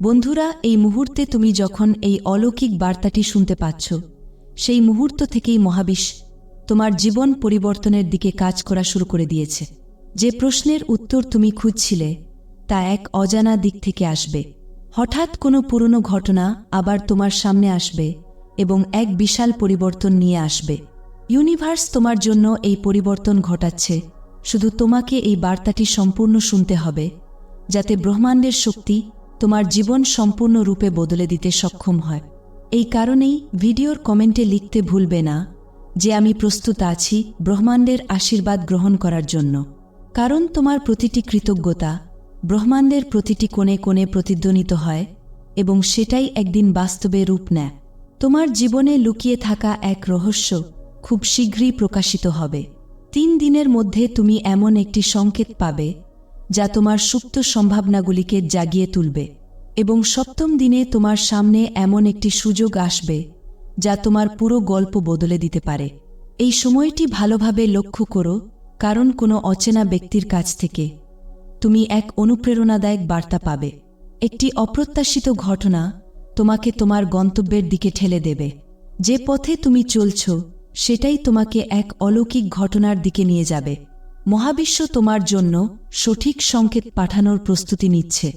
বন্ধুরা, এই মুহূর্তে তুমি যখন এই অলৌকিক বার্তাটি শুনতে পাচ্ছ, সেই মুহূর্ত থেকেই মহাবিশ তোমার জীবন পরিবর্তনের দিকে কাজ করা শুরু করে দিয়েছে। যে প্রশ্নের উত্তর তুমি খুঁজছিলে, তা এক অজানা দিক থেকে আসবে। হঠাৎ কোনো পুরনো ঘটনা আবার তোমার সামনে আসবে এবং এক বিশাল পরিবর্তন নিয়ে আসবে। ইউনিভার্স তোমার জন্য এই পরিবর্তন ঘটাচ্ছে, শুধু তোমাকে এই বার্তাটি সম্পূর্ণ শুনতে হবে, যাতে ব্রহ্মাণ্ডের শক্তি তোমার জীবন সম্পূর্ণরূপে বদলে দিতে সক্ষম হয়। এই কারণেই ভিডিওর কমেন্টে লিখতে ভুলবে না যে আমি প্রস্তুত আছি ব্রহ্মাণ্ডের আশীর্বাদ গ্রহণ করার জন্য। কারণ তোমার প্রতিটি কৃতজ্ঞতা ব্রহ্মাণ্ডের প্রতিটি কোণে কোণে প্রতিধ্বনিত হয় এবং সেটাই একদিন বাস্তবে রূপ নেয়। তোমার জীবনে লুকিয়ে থাকা এক রহস্য খুব শীঘ্রই প্রকাশিত হবে। তিন দিনের মধ্যে তুমি এমন একটি সংকেত পাবে যা তোমার সুপ্ত সম্ভাবনাগুলিকে জাগিয়ে তুলবে। এবং সপ্তম দিনে তোমার সামনে এমন একটি সুযোগ আসবে, যা তোমার পুরো গল্প বদলে দিতে পারে। এই সময়টি ভালোভাবে লক্ষ্য করো, কারণ কোনো অচেনা ব্যক্তির কাছ থেকে তুমি এক অনুপ্রেরণাদায়ক বার্তা পাবে। একটি অপ্রত্যাশিত ঘটনা তোমাকে তোমার গন্তব্যের দিকে ঠেলে দেবে। যে পথে তুমি চলছ, সেটাই তোমাকে এক অলৌকিক ঘটনার দিকে নিয়ে যাবে। মহাবিশ্ব তোমার জন্য সঠিক সংকেত পাঠানোর প্রস্তুতি নিচ্ছে,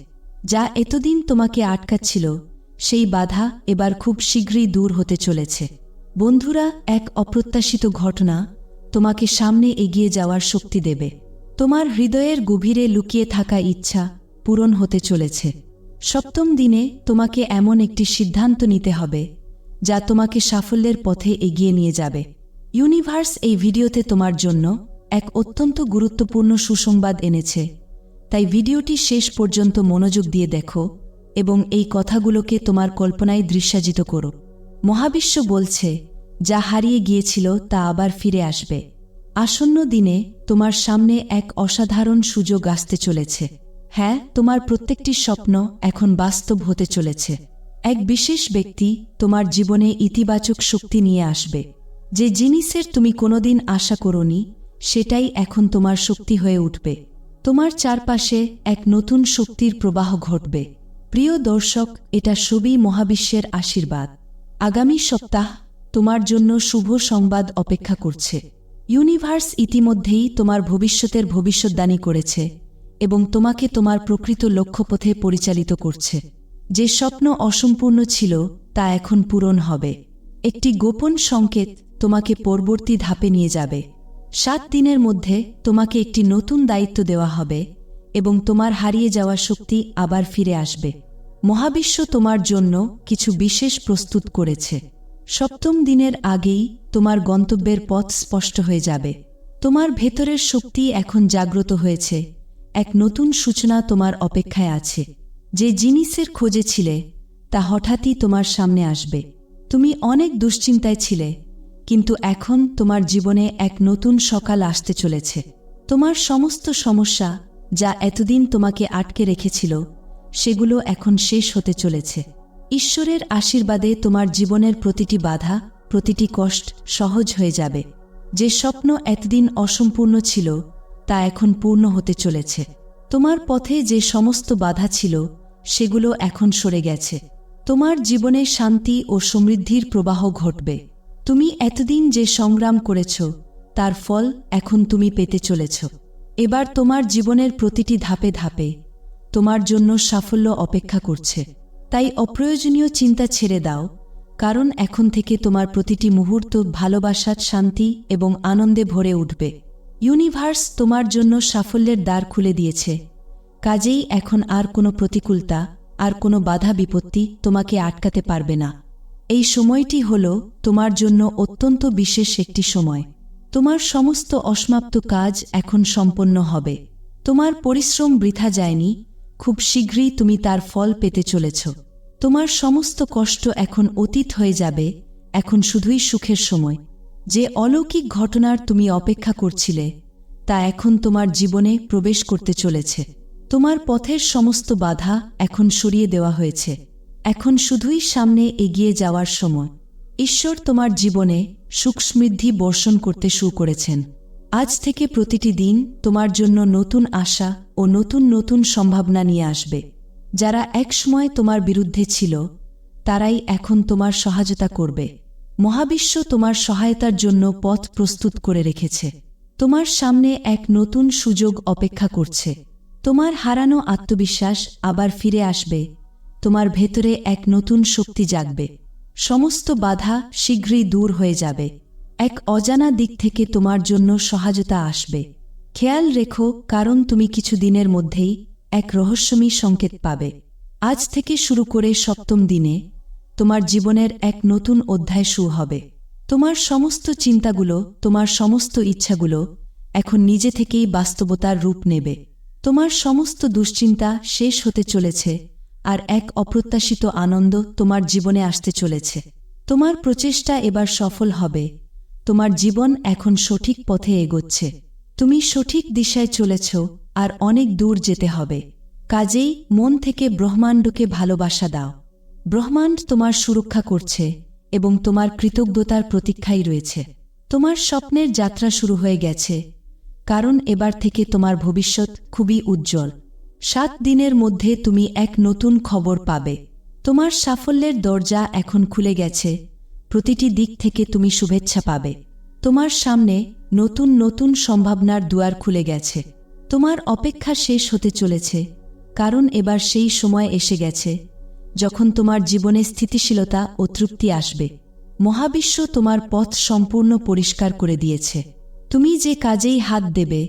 যা এতদিন তোমাকে আটকাচ্ছিল, সেই বাধা এবার খুব শীঘ্রই দূর হতে চলেছে। বন্ধুরা, এক অপ্রত্যাশিত ঘটনা তোমাকে সামনে এগিয়ে যাওয়ার শক্তি দেবে। তোমার হৃদয়ের গভীরে লুকিয়ে থাকা ইচ্ছা পূরণ হতে চলেছে। সপ্তম দিনে তোমাকে এমন একটি সিদ্ধান্ত নিতে হবে, যা তোমাকে সাফল্যের পথে এগিয়ে নিয়ে যাবে। ইউনিভার্স এই ভিডিওতে তোমার জন্য এক অত্যন্ত গুরুত্বপূর্ণ সুসংবাদ এনেছে। তাই ভিডিওটি শেষ পর্যন্ত মনোযোগ দিয়ে দেখো এবং এই কথাগুলোকে তোমার কল্পনায় দৃশ্যাজিত করো। মহাবিশ্ব বলছে, যা হারিয়ে গিয়েছিল, তা আবার ফিরে আসবে। আসন্ন দিনে তোমার সামনে এক অসাধারণ সুযোগ আসতে চলেছে। হ্যাঁ তোমার প্রত্যেকটি স্বপ্ন এখন বাস্তব হতে চলেছে। এক বিশেষ ব্যক্তি তোমার জীবনে ইতিবাচক শক্তি নিয়ে আসবে। যে জিনিসের তুমি কোনোদিন আশা করনি সেটাই এখন তোমার শক্তি হয়ে উঠবে। তোমার চারপাশে এক নতুন শক্তির প্রবাহ ঘটবে। প্রিয় দর্শক, এটা সবই মহাবিশ্বের আশীর্বাদ। আগামী সপ্তাহ তোমার জন্য শুভ সংবাদ অপেক্ষা করছে। ইউনিভার্স ইতিমধ্যেই তোমার ভবিষ্যতের ভবিষ্যৎদানী করেছে এবং তোমাকে তোমার প্রকৃত লক্ষ্যপথে পরিচালিত করছে। যে স্বপ্ন অসম্পূর্ণ ছিল, তা এখন পূরণ হবে। একটি গোপন সংকেত তোমাকে পরবর্তী ধাপে নিয়ে যাবে। সাত দিনের মধ্যে তোমাকে একটি নতুন দায়িত্ব দেওয়া হবে এবং তোমার হারিয়ে যাওয়া শক্তি আবার ফিরে আসবে। মহাবিশ্ব তোমার জন্য কিছু বিশেষ প্রস্তুত করেছে। সপ্তম দিনের আগেই তোমার গন্তব্যের পথ স্পষ্ট হয়ে যাবে। তোমার ভেতরের শক্তি এখন জাগ্রত হয়েছে। এক নতুন সূচনা তোমার অপেক্ষায় আছে। যে জিনিসের খোঁজে ছিলে, তা হঠাৎই তোমার সামনে আসবে। তুমি অনেক দুশ্চিন্তায় ছিলে কিন্তু এখন তোমার জীবনে এক নতুন সকাল আসতে চলেছে। তোমার সমস্ত সমস্যা যা এতদিন তোমাকে আটকে রেখেছিল, সেগুলো এখন শেষ হতে চলেছে। ঈশ্বরের আশীর্বাদে তোমার জীবনের প্রতিটি বাধা, প্রতিটি কষ্ট সহজ হয়ে যাবে। যে স্বপ্ন এতদিন অসম্পূর্ণ ছিল, তা এখন পূর্ণ হতে চলেছে। তোমার পথে যে সমস্ত বাধা ছিল, সেগুলো এখন সরে গেছে। তোমার জীবনে শান্তি ও সমৃদ্ধির প্রবাহ ঘটবে। তুমি এতদিন যে সংগ্রাম করেছ, তার ফল এখন তুমি পেতে চলেছ। এবার তোমার জীবনের প্রতিটি ধাপে ধাপে তোমার জন্য সাফল্য অপেক্ষা করছে। তাই অপ্রয়োজনীয় চিন্তা ছেড়ে দাও, কারণ এখন থেকে তোমার প্রতিটি মুহূর্ত ভালোবাসার শান্তি এবং আনন্দে ভরে উঠবে। ইউনিভার্স তোমার জন্য সাফল্যের দ্বার খুলে দিয়েছে। কাজেই এখন আর কোনো প্রতিকূলতা, আর কোনো বাধা বিপত্তি তোমাকে আটকাতে পারবে না। এই সময়টি হল তোমার জন্য অত্যন্ত বিশেষ একটি সময়। তোমার সমস্ত অসমাপ্ত কাজ এখন সম্পন্ন হবে। তোমার পরিশ্রম বৃথা যায়নি, খুব শীঘ্রই তুমি তার ফল পেতে চলেছ। তোমার সমস্ত কষ্ট এখন অতীত হয়ে যাবে, এখন শুধুই সুখের সময়। যে অলৌকিক ঘটনার তুমি অপেক্ষা করছিলে, তা এখন তোমার জীবনে প্রবেশ করতে চলেছে। তোমার পথের সমস্ত বাধা এখন সরিয়ে দেওয়া হয়েছে। এখন শুধুই সামনে এগিয়ে যাওয়ার সময়। ঈশ্বর তোমার জীবনে সুখ সমৃদ্ধি বর্ষণ করতে শুরু করেছেন। আজ থেকে প্রতিটি দিন তোমার জন্য নতুন আশা ও নতুন নতুন সম্ভাবনা নিয়ে আসবে। যারা একসময় তোমার বিরুদ্ধে ছিল, তারাই এখন তোমার সহায়তা করবে। মহাবিশ্ব তোমার সহায়তার জন্য পথ প্রস্তুত করে রেখেছে। তোমার সামনে এক নতুন সুযোগ অপেক্ষা করছে। তোমার হারানো আত্মবিশ্বাস আবার ফিরে আসবে তোমার ভেতরে এক নতুন শক্তি জাগবে। সমস্ত বাধা শীঘ্রই দূর হয়ে যাবে। এক অজানা দিক থেকে তোমার জন্য সহায়তা আসবে। খেয়াল রেখো, কারণ তুমি কিছু দিনের মধ্যেই এক রহস্যমী সংকেত পাবে। আজ থেকে শুরু করে সপ্তম দিনে তোমার জীবনের এক নতুন অধ্যায় শুরু হবে। তোমার সমস্ত চিন্তাগুলো, তোমার সমস্ত ইচ্ছাগুলো এখন নিজে থেকেই বাস্তবতার রূপ নেবে। তোমার সমস্ত দুশ্চিন্তা শেষ হতে চলেছে। আর এক অপ্রত্যাশিত আনন্দ তোমার জীবনে আসতে চলেছে। তোমার প্রচেষ্টা এবার সফল হবে। তোমার জীবন এখন সঠিক পথে এগোচ্ছে। তুমি সঠিক দিশায় চলেছ আর অনেক দূর যেতে হবে। কাজেই মন থেকে ব্রহ্মাণ্ডকে ভালোবাসা দাও। ব্রহ্মাণ্ড তোমার সুরক্ষা করছে এবং তোমার কৃতজ্ঞতার প্রতীক্ষাই রয়েছে। তোমার স্বপ্নের যাত্রা শুরু হয়ে গেছে। কারণ এবার থেকে তোমার ভবিষ্যৎ খুবই উজ্জ্বল। সাত দিনের মধ্যে তুমি এক নতুন খবর পাবে। তোমার সাফল্যের দরজা এখন খুলে গেছে। প্রতিটি দিক থেকে তুমি শুভেচ্ছা পাবে। তোমার সামনে নতুন নতুন সম্ভাবনার দুয়ার খুলে গেছে। তোমার অপেক্ষা শেষ হতে চলেছে, কারণ এবার সেই সময় এসে গেছে, যখন তোমার জীবনে স্থিতিশীলতা ও তৃপ্তি আসবে। মহাবিশ্ব তোমার পথ সম্পূর্ণ পরিষ্কার করে দিয়েছে। তুমি যে কাজেই হাত দেবে,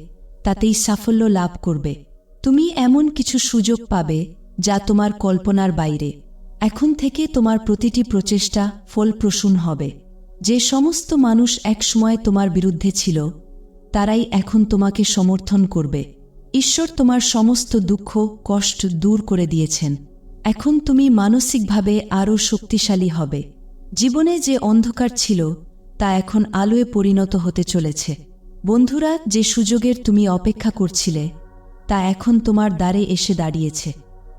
তাতেই সাফল্য লাভ করবে। তুমি এমন কিছু সুযোগ পাবে যা তোমার কল্পনার বাইরে। এখন থেকে তোমার প্রতিটি প্রচেষ্টা ফলপ্রসূন হবে। যে সমস্ত মানুষ একসময় তোমার বিরুদ্ধে ছিল, তারাই এখন তোমাকে সমর্থন করবে। ঈশ্বর তোমার সমস্ত দুঃখ, কষ্ট দূর করে দিয়েছেন। এখন তুমি মানসিকভাবে আরও শক্তিশালী হবে। জীবনে যে অন্ধকার ছিল, তা এখন আলোয় পরিণত হতে চলেছে। বন্ধুরা, যে সুযোগের তুমি অপেক্ষা করছিলে তা এখন তোমার দ্বারে এসে দাঁড়িয়েছে।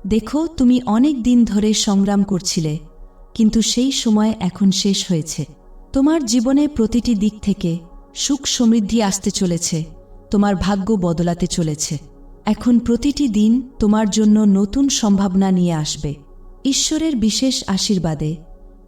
দেখো, তুমি অনেক দিন ধরে সংগ্রাম করছিলে, কিন্তু সেই সময় এখন শেষ হয়েছে। তোমার জীবনে প্রতিটি দিক থেকে সুখ সমৃদ্ধি আসতে চলেছে, তোমার ভাগ্য বদলাতে চলেছে। এখন প্রতিটি দিন তোমার জন্য নতুন সম্ভাবনা নিয়ে আসবে। ঈশ্বরের বিশেষ আশীর্বাদে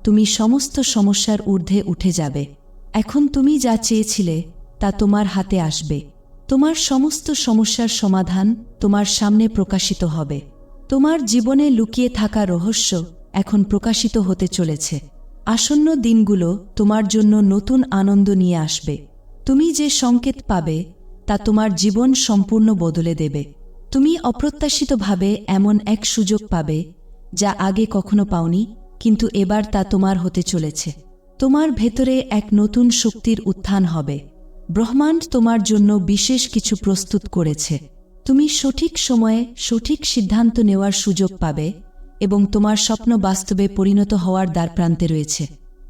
তুমি সমস্ত সমস্যার ঊর্ধ্বে উঠে যাবে। এখন তুমি যা চেয়েছিলে, তা তোমার হাতে আসবে। তোমার সমস্ত সমস্যার সমাধান তোমার সামনে প্রকাশিত হবে। তোমার জীবনে লুকিয়ে থাকা রহস্য এখন প্রকাশিত হতে চলেছে। আসন্ন দিনগুলো তোমার জন্য নতুন আনন্দ নিয়ে আসবে। তুমি যে সংকেত পাবে, তা তোমার জীবন সম্পূর্ণ বদলে দেবে। তুমি অপ্রত্যাশিতভাবে এমন এক সুযোগ পাবে, যা আগে কখনো পাওনি, কিন্তু এবার তা তোমার হতে চলেছে। তোমার ভেতরে এক নতুন শক্তির উত্থান হবে। ব্রহ্মাণ্ড তোমার জন্য বিশেষ কিছু প্রস্তুত করেছে। তুমি সঠিক সময়ে সঠিক সিদ্ধান্ত নেওয়ার সুযোগ পাবে এবং তোমার স্বপ্ন বাস্তবে পরিণত হওয়ার দ্বারপ্রান্তে রয়েছে।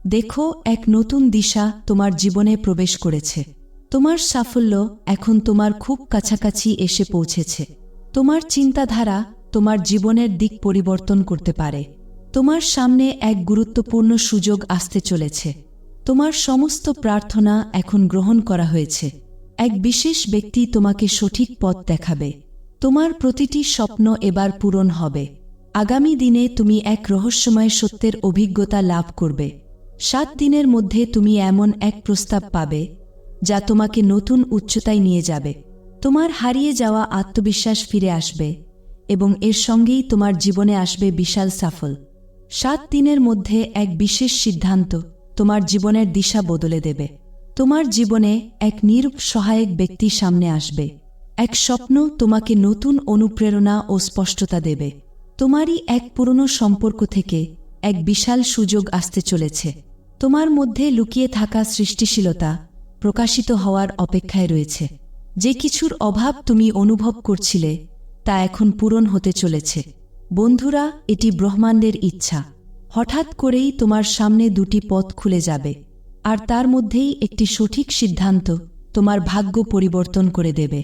দেখো, এক নতুন দিশা তোমার জীবনে প্রবেশ করেছে। তোমার সাফল্য এখন তোমার খুব কাছাকাছি এসে পৌঁছেছে। তোমার চিন্তাধারা তোমার জীবনের দিক পরিবর্তন করতে পারে। তোমার সামনে এক গুরুত্বপূর্ণ সুযোগ আসতে চলেছে। তোমার সমস্ত প্রার্থনা এখন গ্রহণ করা হয়েছে। এক বিশেষ ব্যক্তি তোমাকে সঠিক পথ দেখাবে। তোমার প্রতিটি স্বপ্ন এবার পূরণ হবে। আগামী দিনে তুমি এক রহস্যময় সত্যের অভিজ্ঞতা লাভ করবে। সাত দিনের মধ্যে তুমি এমন এক প্রস্তাব পাবে, যা তোমাকে নতুন উচ্চতায় নিয়ে যাবে। তোমার হারিয়ে যাওয়া আত্মবিশ্বাস ফিরে আসবে এবং এর সঙ্গেই তোমার জীবনে আসবে বিশাল সাফল সাত দিনের মধ্যে এক বিশেষ সিদ্ধান্ত তোমার জীবনের দিশা বদলে দেবে। তোমার জীবনে এক নিরূপ সহায়ক ব্যক্তি সামনে আসবে। এক স্বপ্ন তোমাকে নতুন অনুপ্রেরণা ও স্পষ্টতা দেবে। তোমারই এক পুরনো সম্পর্ক থেকে এক বিশাল সুযোগ আসতে চলেছে। তোমার মধ্যে লুকিয়ে থাকা সৃষ্টিশীলতা প্রকাশিত হওয়ার অপেক্ষায় রয়েছে। যে কিছুর অভাব তুমি অনুভব করছিলে, তা এখন পূরণ হতে চলেছে। বন্ধুরা, এটি ব্রহ্মাণ্ডের ইচ্ছা। হঠাৎ করেই তোমার সামনে দুটি পথ খুলে যাবে, আর তার মধ্যেই একটি সঠিক সিদ্ধান্ত তোমার ভাগ্য পরিবর্তন করে দেবে।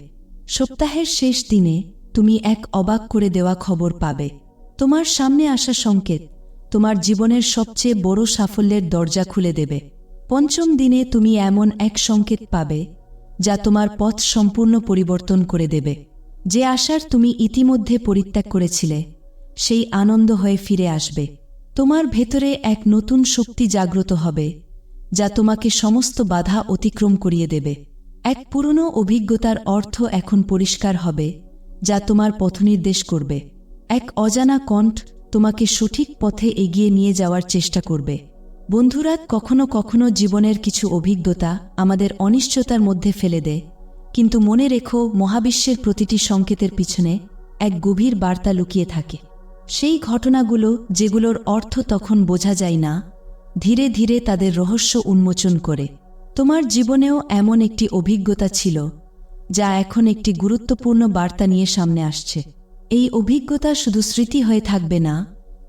সপ্তাহের শেষ দিনে তুমি এক অবাক করে দেওয়া খবর পাবে। তোমার সামনে আসা সংকেত তোমার জীবনের সবচেয়ে বড় সাফল্যের দরজা খুলে দেবে। পঞ্চম দিনে তুমি এমন এক সংকেত পাবে, যা তোমার পথ সম্পূর্ণ পরিবর্তন করে দেবে। যে আশার তুমি ইতিমধ্যে পরিত্যাগ করেছিলে, সেই আনন্দ হয়ে ফিরে আসবে। তোমার ভেতরে এক নতুন শক্তি জাগ্রত হবে, যা তোমাকে সমস্ত বাধা অতিক্রম করিয়ে দেবে। এক পুরনো অভিজ্ঞতার অর্থ এখন পরিষ্কার হবে, যা তোমার পথনির্দেশ করবে। এক অজানা কণ্ঠ তোমাকে সঠিক পথে এগিয়ে নিয়ে যাওয়ার চেষ্টা করবে। বন্ধুরা, কখনো কখনো জীবনের কিছু অভিজ্ঞতা আমাদের অনিশ্চয়তার মধ্যে ফেলে দেয়, কিন্তু মনে রেখো মহাবিশ্বের প্রতিটি সংকেতের পিছনে এক গভীর বার্তা লুকিয়ে থাকে। সেই ঘটনাগুলো যেগুলোর অর্থ তখন বোঝা যায় না, ধীরে ধীরে তাদের রহস্য উন্মোচন করে। তোমার জীবনেও এমন একটি অভিজ্ঞতা ছিল, যা এখন একটি গুরুত্বপূর্ণ বার্তা নিয়ে সামনে আসছে। এই অভিজ্ঞতা শুধু স্মৃতি হয়ে থাকবে না,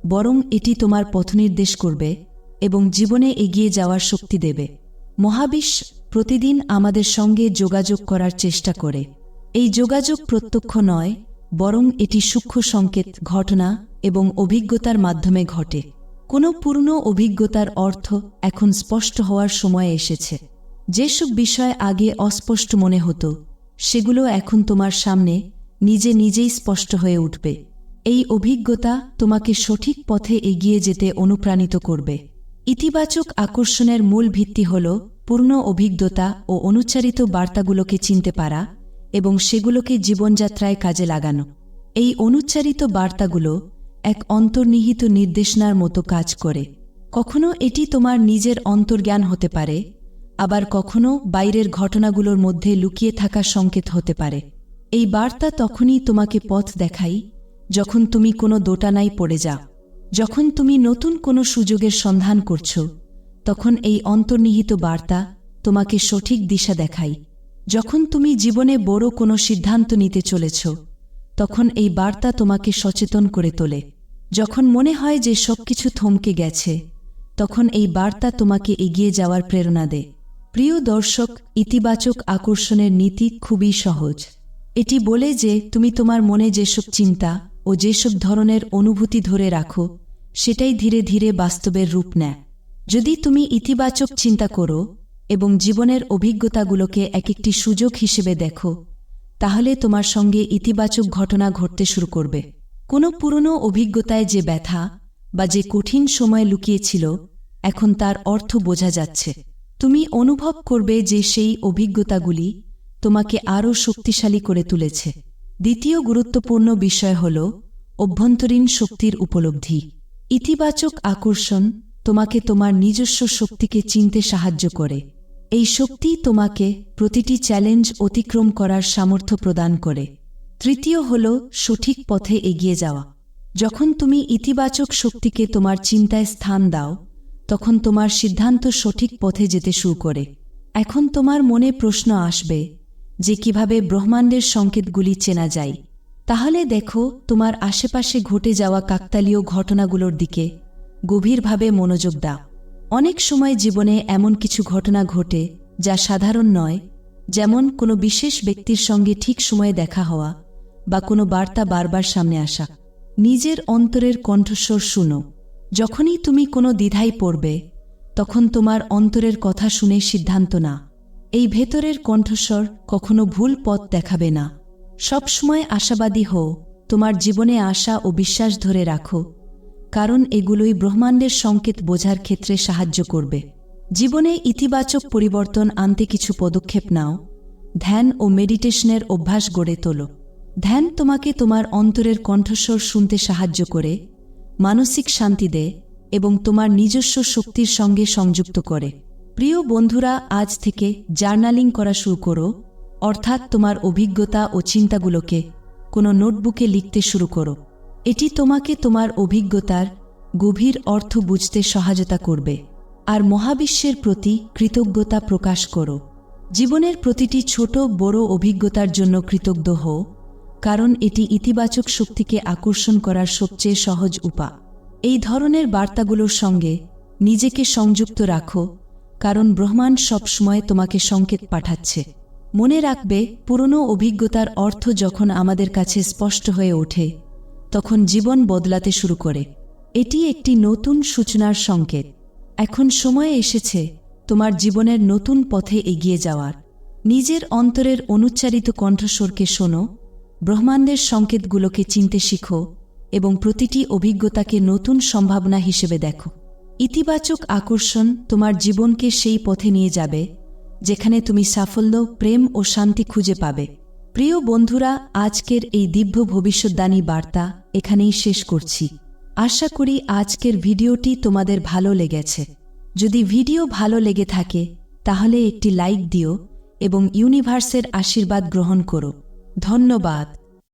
বরং এটি তোমার পথনির্দেশ করবে এবং জীবনে এগিয়ে যাওয়ার শক্তি দেবে। মহাবিশ্ব প্রতিদিন আমাদের সঙ্গে যোগাযোগ করার চেষ্টা করে। এই যোগাযোগ প্রত্যক্ষ নয় বরং এটি সূক্ষ্ম সংকেত, ঘটনা এবং অভিজ্ঞতার মাধ্যমে ঘটে। কোনো পূর্ণ অভিজ্ঞতার অর্থ এখন স্পষ্ট হওয়ার সময় এসেছে। যেসব বিষয় আগে অস্পষ্ট মনে হতো, সেগুলো এখন তোমার সামনে নিজে নিজেই স্পষ্ট হয়ে উঠবে। এই অভিজ্ঞতা তোমাকে সঠিক পথে এগিয়ে যেতে অনুপ্রাণিত করবে। ইতিবাচক আকর্ষণের মূল ভিত্তি হল পূর্ণ অভিজ্ঞতা ও অনুচ্চারিত বার্তাগুলোকে চিনতে পারা এবং সেগুলোকে জীবনযাত্রায় কাজে লাগানো। এই অনুচ্চারিত বার্তাগুলো এক অন্তর্নিহিত নির্দেশনার মতো কাজ করে। কখনো এটি তোমার নিজের অন্তর্জ্ঞান হতে পারে, আবার কখনো বাইরের ঘটনাগুলোর মধ্যে লুকিয়ে থাকা সংকেত হতে পারে। এই বার্তা তখনই তোমাকে পথ দেখাই যখন তুমি কোনো দোটানায় পড়ে যাও। যখন তুমি নতুন কোনো সুযোগের সন্ধান করছ, তখন এই অন্তর্নিহিত বার্তা তোমাকে সঠিক দিশা দেখাই যখন তুমি জীবনে বড় কোনো সিদ্ধান্ত নিতে চলেছ, তখন এই বার্তা তোমাকে সচেতন করে তোলে। যখন মনে হয় যে সবকিছু থমকে গেছে, তখন এই বার্তা তোমাকে এগিয়ে যাওয়ার প্রেরণা দেয় প্রিয় দর্শক, ইতিবাচক আকর্ষণের নীতি খুবই সহজ। এটি বলে যে তুমি তোমার মনে যেসব চিন্তা ও যেসব ধরনের অনুভূতি ধরে রাখো, সেটাই ধীরে ধীরে বাস্তবের রূপ নেয়। যদি তুমি ইতিবাচক চিন্তা করো এবং জীবনের অভিজ্ঞতাগুলোকে এক একটি সুযোগ হিসেবে দেখো। তাহলে তোমার সঙ্গে ইতিবাচক ঘটনা ঘটতে শুরু করবে। কোনো পুরনো অভিজ্ঞতায় যে ব্যথা বা যে কঠিন সময় লুকিয়েছিল, এখন তার অর্থ বোঝা যাচ্ছে। তুমি অনুভব করবে যে সেই অভিজ্ঞতাগুলি তোমাকে আরও শক্তিশালী করে তুলেছে। দ্বিতীয় গুরুত্বপূর্ণ বিষয় হল অভ্যন্তরীণ শক্তির উপলব্ধি। ইতিবাচক আকর্ষণ তোমাকে তোমার নিজস্ব শক্তিকে চিনতে সাহায্য করে। এই শক্তি তোমাকে প্রতিটি চ্যালেঞ্জ অতিক্রম করার সামর্থ্য প্রদান করে। তৃতীয় হল সঠিক পথে এগিয়ে যাওয়া। যখন তুমি ইতিবাচক শক্তিকে তোমার চিন্তায় স্থান দাও, তখন তোমার সিদ্ধান্ত সঠিক পথে যেতে শুরু করে। এখন তোমার মনে প্রশ্ন আসবে যে কীভাবে ব্রহ্মাণ্ডের সংকেতগুলি চেনা যায়। তাহলে দেখো তোমার আশেপাশে ঘটে যাওয়া কাকতালীয় ঘটনাগুলোর দিকে গভীরভাবে মনোযোগ দাও। অনেক সময় জীবনে এমন কিছু ঘটনা ঘটে যা সাধারণ নয়, যেমন কোনো বিশেষ ব্যক্তির সঙ্গে ঠিক সময়ে দেখা হওয়া বা কোনো বার্তা বারবার সামনে আসা। নিজের অন্তরের কণ্ঠস্বর শুনো। যখনই তুমি কোনো দ্বিধায় পড়বে, তখন তোমার অন্তরের কথা শুনে সিদ্ধান্ত না। এই ভেতরের কণ্ঠস্বর কখনো ভুল পথ দেখাবে না। সবসময় আশাবাদী হও, তোমার জীবনে আশা ও বিশ্বাস ধরে রাখো। কারণ এগুলোই ব্রহ্মাণ্ডের সংকেত বোঝার ক্ষেত্রে সাহায্য করবে। জীবনে ইতিবাচক পরিবর্তন আনতে কিছু পদক্ষেপ নাও। ধ্যান ও মেডিটেশনের অভ্যাস গড়ে তোলো। ধ্যান তোমাকে তোমার অন্তরের কণ্ঠস্বর শুনতে সাহায্য করে, মানসিক শান্তি দেয় এবং তোমার নিজস্ব শক্তির সঙ্গে সংযুক্ত করে। প্রিয় বন্ধুরা, আজ থেকে জার্নালিং করা শুরু করো, অর্থাৎ তোমার অভিজ্ঞতা ও চিন্তাগুলোকে কোনো নোটবুকে লিখতে শুরু করো। এটি তোমাকে তোমার অভিজ্ঞতার গভীর অর্থ বুঝতে সহায়তা করবে। আর মহাবিশ্বের প্রতি কৃতজ্ঞতা প্রকাশ করো। জীবনের প্রতিটি ছোট বড় অভিজ্ঞতার জন্য কৃতজ্ঞ হও, কারণ এটি ইতিবাচক শক্তিকে আকর্ষণ করার সবচেয়ে সহজ উপা এই ধরনের বার্তাগুলোর সঙ্গে নিজেকে সংযুক্ত রাখো, কারণ ব্রহ্মাণ্ড সবসময় তোমাকে সংকেত পাঠাচ্ছে। মনে রাখবে, পুরনো অভিজ্ঞতার অর্থ যখন আমাদের কাছে স্পষ্ট হয়ে ওঠে তখন জীবন বদলাতে শুরু করে। এটি একটি নতুন সূচনার সংকেত। এখন সময় এসেছে তোমার জীবনের নতুন পথে এগিয়ে যাওয়ার। নিজের অন্তরের অনুচ্চারিত কণ্ঠস্বরকে শোনো, ব্রহ্মাণ্ডের সংকেতগুলোকে চিনতে শিখো এবং প্রতিটি অভিজ্ঞতাকে নতুন সম্ভাবনা হিসেবে দেখো। ইতিবাচক আকর্ষণ তোমার জীবনকে সেই পথে নিয়ে যাবে, যেখানে তুমি সাফল্য, প্রেম ও শান্তি খুঁজে পাবে। প্রিয় বন্ধুরা, আজকের এই দিব্য ভবিষ্যৎদানী বার্তা এখানেই শেষ করছি। আশা করি আজকের ভিডিওটি তোমাদের ভালো লেগেছে। যদি ভিডিও ভালো লেগে থাকে, তাহলে একটি লাইক দিও এবং ইউনিভার্সের আশীর্বাদ গ্রহণ করো। ধন্যবাদ।